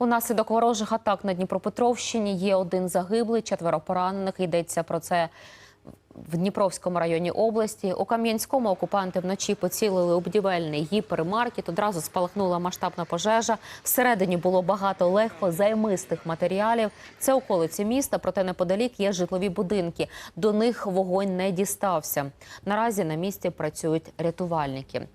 Унаслідок ворожих атак на Дніпропетровщині є один загиблий, четверо поранених. Йдеться про це в Дніпровському районі області. У Кам'янському окупанти вночі поцілили у будівельний гіпермаркет. Одразу спалахнула масштабна пожежа. Всередині було багато легкозаймистих матеріалів. Це околиці міста, проте неподалік є житлові будинки. До них вогонь не дістався. Наразі на місці працюють рятувальники.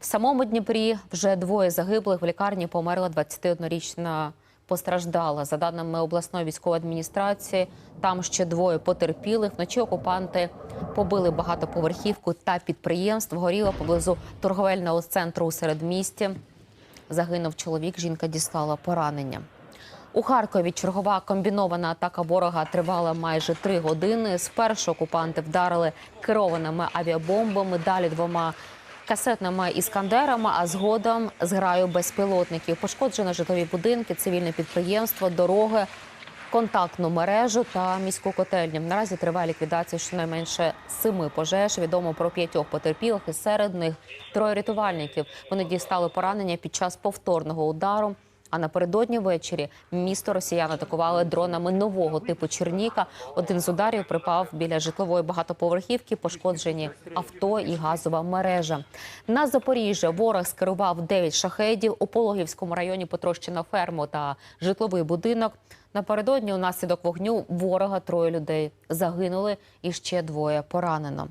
В самому Дніпрі вже двоє загиблих. В лікарні померла 21-річна постраждала. За даними обласної військової адміністрації, там ще двоє потерпілих. Вночі окупанти побили багатоповерхівку та підприємство. Горіло поблизу торговельного центру у середмісті. Загинув чоловік, жінка дістала поранення. У Харкові чергова комбінована атака ворога тривала майже три години. Спершу окупанти вдарили керованими авіабомбами, далі двома касетними іскандерами, а згодом зграю безпілотників. Пошкоджено житлові будинки, цивільне підприємство, дороги, контактну мережу та міську котельню. Наразі триває ліквідація щонайменше семи пожеж. Відомо про п'ятьох потерпілих, і серед них троє рятувальників. Вони дістали поранення під час повторного удару. А напередодні ввечері місто росіяни атакували дронами нового типу Черніка. Один з ударів припав біля житлової багатоповерхівки, пошкоджені авто і газова мережа. На Запоріжжя ворог скерував 9 шахедів. У Пологівському районі потрощено ферму та житловий будинок. Напередодні унаслідок вогню ворога троє людей загинули і ще двоє поранено.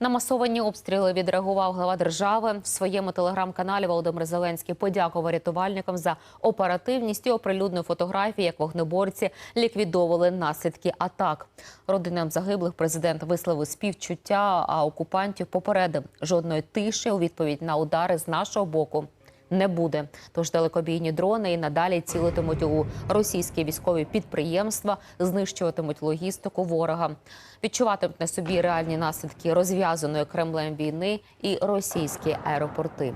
На масовані обстріли відреагував глава держави в своєму телеграм-каналі. Володимир Зеленський подякував рятувальникам за оперативність і оприлюднив фотографії, як вогнеборці ліквідовували наслідки атак. Родинам загиблих президент висловив співчуття, а окупантів попередив жодної тиші у відповідь на удари з нашого боку. Не буде, тож далекобійні дрони і надалі цілитимуть у російські військові підприємства, знищуватимуть логістику ворога, відчуватимуть на собі реальні наслідки розв'язаної Кремлем війни і російські аеропорти.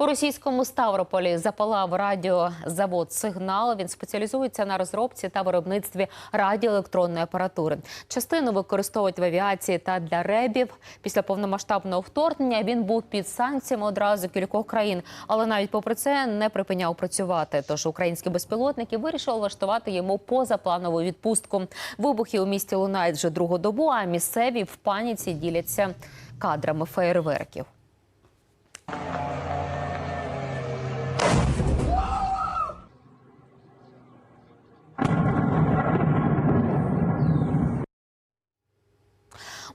У російському Ставрополі запалав радіозавод Сигнал. Він спеціалізується на розробці та виробництві радіоелектронної апаратури. Частину використовують в авіації та для ребів. Після повномасштабного вторгнення він був під санкціями одразу кількох країн, але навіть попри це не припиняв працювати. Тож українські безпілотники вирішили влаштувати йому позапланову відпустку. Вибухи у місті лунають вже другу добу. А місцеві в паніці діляться кадрами феєрверків.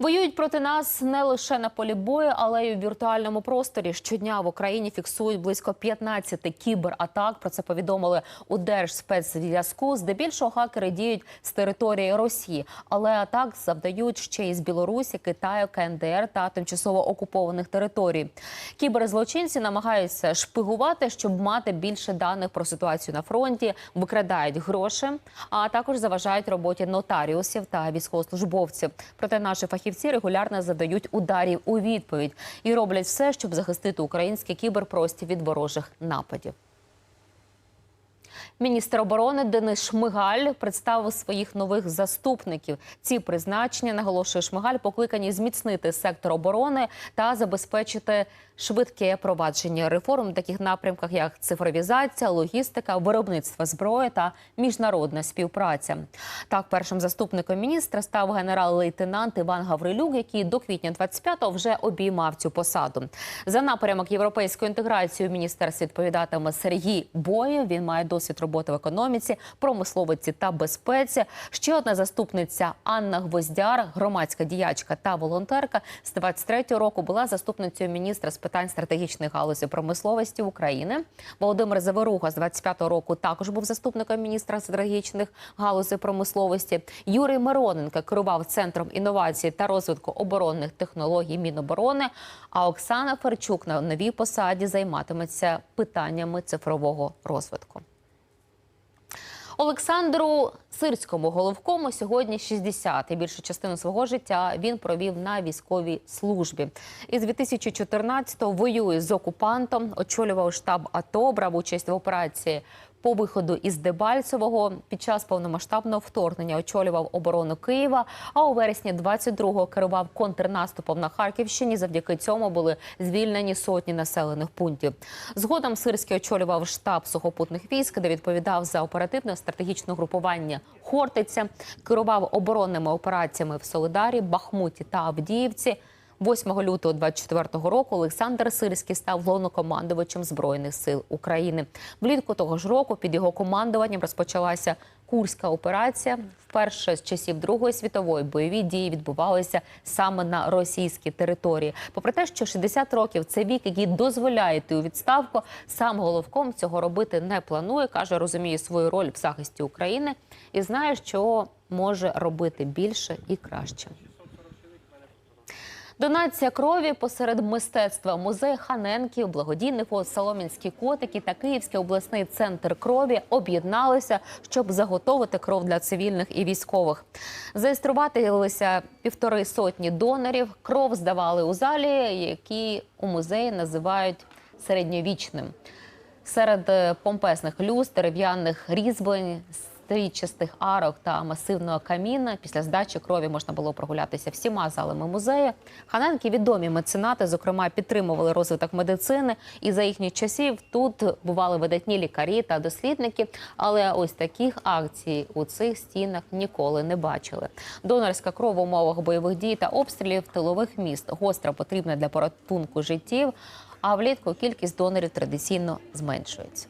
Воюють проти нас не лише на полі бою, але й у віртуальному просторі. Щодня в Україні фіксують близько 15 кібератак. Про це повідомили у Держспецзв'язку. Здебільшого хакери діють з території Росії, але атак завдають ще й з Білорусі, Китаю, КНДР та тимчасово окупованих територій. Кіберзлочинці намагаються шпигувати, щоб мати більше даних про ситуацію на фронті, викрадають гроші, а також заважають роботі нотаріусів та військовослужбовців. Проте наші фахівці регулярно задають ударів у відповідь і роблять все, щоб захистити український кіберпростір від ворожих нападів. Міністр оборони Денис Шмигаль представив своїх нових заступників. Ці призначення наголошує Шмигаль, покликані зміцнити сектор оборони та забезпечити швидке провадження реформ в таких напрямках, як цифровізація, логістика, виробництво зброї та міжнародна співпраця. Так, першим заступником міністра став генерал-лейтенант Іван Гаврилюк, який до квітня 25-го вже обіймав цю посаду. За напрямок європейської інтеграції у міністерстві відповідатиме Сергій Боєв. Він має досвід роботи в економіці, промисловиці та безпеці. Ще одна заступниця Анна Гвоздяр, громадська діячка та волонтерка з 23-го року була заступницею міністра з питань стратегічних галузей промисловості України. Володимир Заверуга з 25-го року також був заступником міністра стратегічних галузей промисловості. Юрій Мироненко керував центром інновацій та розвитку оборонних технологій Міноборони. А Оксана Ферчук на новій посаді займатиметься питаннями цифрового розвитку. Олександру Сирському головкому сьогодні 60. і більшу частину свого життя він провів на військовій службі. Із 2014-го воює з окупантом, очолював штаб АТО, брав участь в операції По виходу із Дебальцевого під час повномасштабного вторгнення очолював оборону Києва. А у вересні 22-го керував контрнаступом на Харківщині. Завдяки цьому були звільнені сотні населених пунктів. Згодом Сирський очолював штаб сухопутних військ, де відповідав за оперативне стратегічне групування Хортиця, керував оборонними операціями в Солидарі, Бахмуті та Авдіївці. 8 лютого 24 року Олександр Сирський став головнокомандувачем збройних сил України. Влітку того ж року під його командуванням розпочалася Курська операція. Вперше з часів Другої світової бойові дії відбувалися саме на російській території. Попри те, що 60 років це вік, який дозволяє йти у відставку, сам головком цього робити не планує. каже, розуміє свою роль в захисті України і знає, що може робити більше і краще. Донація крові посеред мистецтва музей Ханенків, благодійний фонд Солом'янські котики та Київський обласний центр крові об'єдналися, щоб заготовити кров для цивільних і військових. Зареєструвалися півтори сотні донорів. Кров здавали у залі, які у музеї називають середньовічним. Серед е, помпезних люст, дерев'яних різьблень, стрічастих арок та масивного каміна після здачі крові можна було прогулятися всіма залами музею. Ханенки відомі меценати, зокрема, підтримували розвиток медицини, і за їхніх часів тут бували видатні лікарі та дослідники. Але ось таких акцій у цих стінах ніколи не бачили. Донорська кров в умовах бойових дій та обстрілів тилових міст гостро потрібна для порятунку життів. А влітку кількість донорів традиційно зменшується.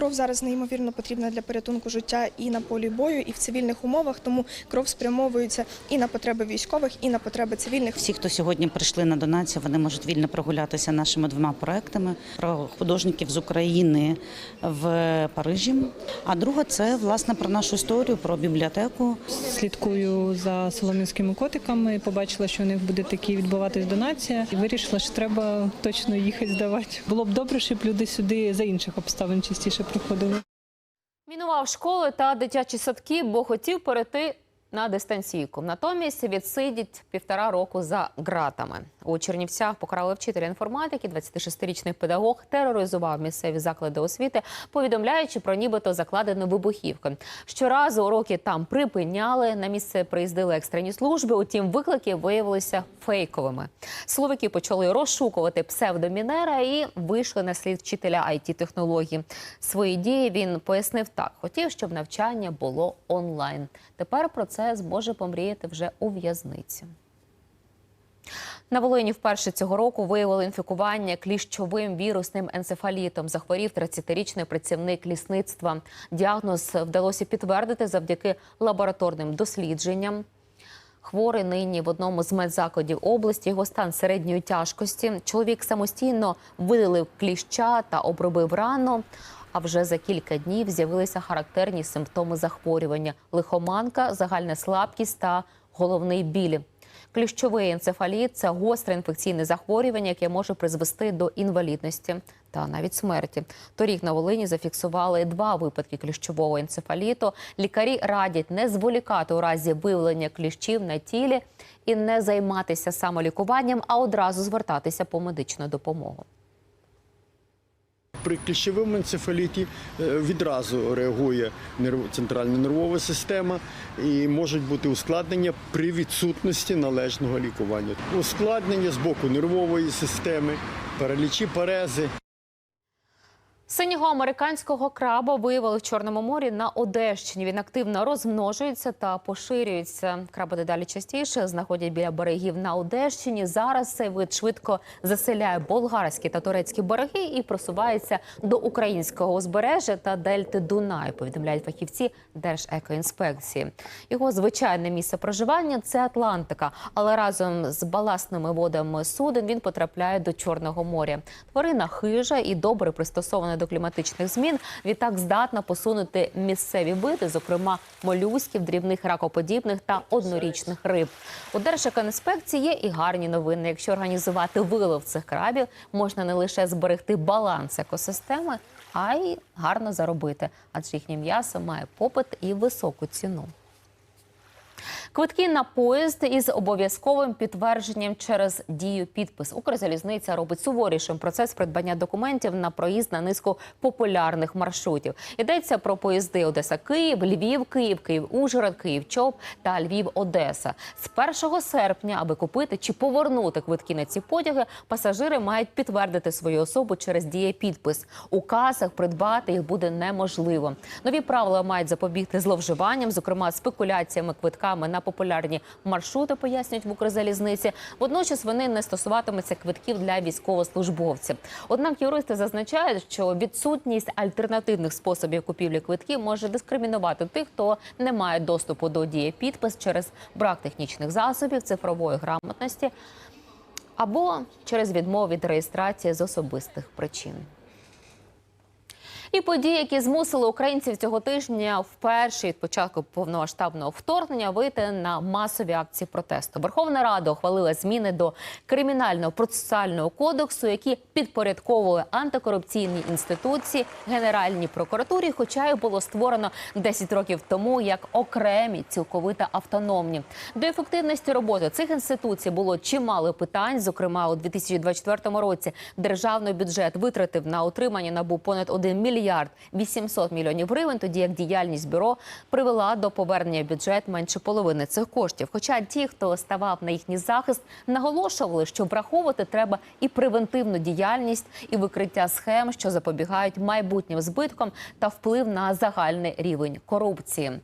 Кров зараз неймовірно потрібна для порятунку життя і на полі бою, і в цивільних умовах. Тому кров спрямовується і на потреби військових, і на потреби цивільних. Всі, хто сьогодні прийшли на донацію, вони можуть вільно прогулятися нашими двома проектами про художників з України в Парижі. А друга це власне про нашу історію, про бібліотеку. Слідкую за солом'янськими котиками. Побачила, що у них буде такі відбуватись донація, і вирішила, що треба точно їхати здавати. Було б добре, щоб люди сюди за інших обставин частіше приходили. Мінував школи та дитячі садки, бо хотів перейти на дистанційку. Натомість відсидять півтора року за ґратами. У Чернівцях покарали вчителя інформатики. 26-річний педагог тероризував місцеві заклади освіти, повідомляючи про нібито закладену вибухівку. Щоразу уроки там припиняли. На місце приїздили екстрені служби. Утім, виклики виявилися фейковими. Силовики почали розшукувати псевдомінера і вийшли на слід вчителя it технологій Свої дії він пояснив так: хотів, щоб навчання було онлайн. Тепер про це зможе помріяти вже у в'язниці. На Волині вперше цього року виявили інфікування кліщовим вірусним енцефалітом. Захворів 30-річний працівник лісництва. Діагноз вдалося підтвердити завдяки лабораторним дослідженням. Хворий нині в одному з медзакладів області. Його стан середньої тяжкості. Чоловік самостійно видалив кліща та обробив рану. А вже за кілька днів з'явилися характерні симптоми захворювання: лихоманка, загальна слабкість та головний біль. Кліщовий енцефаліт це гостре інфекційне захворювання, яке може призвести до інвалідності та навіть смерті. Торік на Волині зафіксували два випадки кліщового енцефаліту. Лікарі радять не зволікати у разі виявлення кліщів на тілі і не займатися самолікуванням, а одразу звертатися по медичну допомогу. При кліщовому енцефаліті е, відразу реагує центральна нервова система і можуть бути ускладнення при відсутності належного лікування. Ускладнення з боку нервової системи, паралічі, парези. Синього американського краба виявили в Чорному морі на Одещині. Він активно розмножується та поширюється. Краби дедалі частіше знаходять біля берегів на Одещині. Зараз цей вид швидко заселяє болгарські та турецькі береги і просувається до українського узбережжя та дельти Дунаю. Повідомляють фахівці Держекоінспекції. Його звичайне місце проживання це Атлантика, але разом з баласними водами суден він потрапляє до Чорного моря. Тварина хижа і добре пристосована до кліматичних змін. Відтак здатна посунути місцеві види, зокрема молюсків, дрібних ракоподібних та однорічних риб. У Держекоінспекції є і гарні новини. Якщо організувати вилов цих крабів, можна не лише зберегти баланс екосистеми, а й гарно заробити, адже їхнє м'ясо має попит і високу ціну. Квитки на поїзд із обов'язковим підтвердженням через дію підпис. Укрзалізниця робить суворішим процес придбання документів на проїзд на низку популярних маршрутів. Йдеться про поїзди Одеса Київ, Львів, Київ, Київ, Ужгород, Київ, Чоп та Львів, Одеса. З 1 серпня, аби купити чи повернути квитки на ці потяги, пасажири мають підтвердити свою особу через діє підпис. У касах придбати їх буде неможливо. Нові правила мають запобігти зловживанням, зокрема спекуляціями квитками на популярні маршрути, пояснюють в Укрзалізниці. Водночас вони не стосуватимуться квитків для військовослужбовців. Однак юристи зазначають, що відсутність альтернативних способів купівлі квитків може дискримінувати тих, хто не має доступу до дії підпис через брак технічних засобів, цифрової грамотності або через відмову від реєстрації з особистих причин. І події, які змусили українців цього тижня вперше від початку повномасштабного вторгнення вийти на масові акції протесту. Верховна Рада ухвалила зміни до кримінального процесуального кодексу, які підпорядковували антикорупційні інституції Генеральній прокуратурі, хоча їх було створено 10 років тому як окремі цілковито автономні. До ефективності роботи цих інституцій було чимало питань. Зокрема, у 2024 році державний бюджет витратив на утримання набу понад 1 мільярд 800 мільйонів гривень, тоді як діяльність бюро привела до повернення в бюджет менше половини цих коштів. Хоча ті, хто ставав на їхній захист, наголошували, що враховувати треба і превентивну діяльність, і викриття схем, що запобігають майбутнім збиткам та вплив на загальний рівень корупції.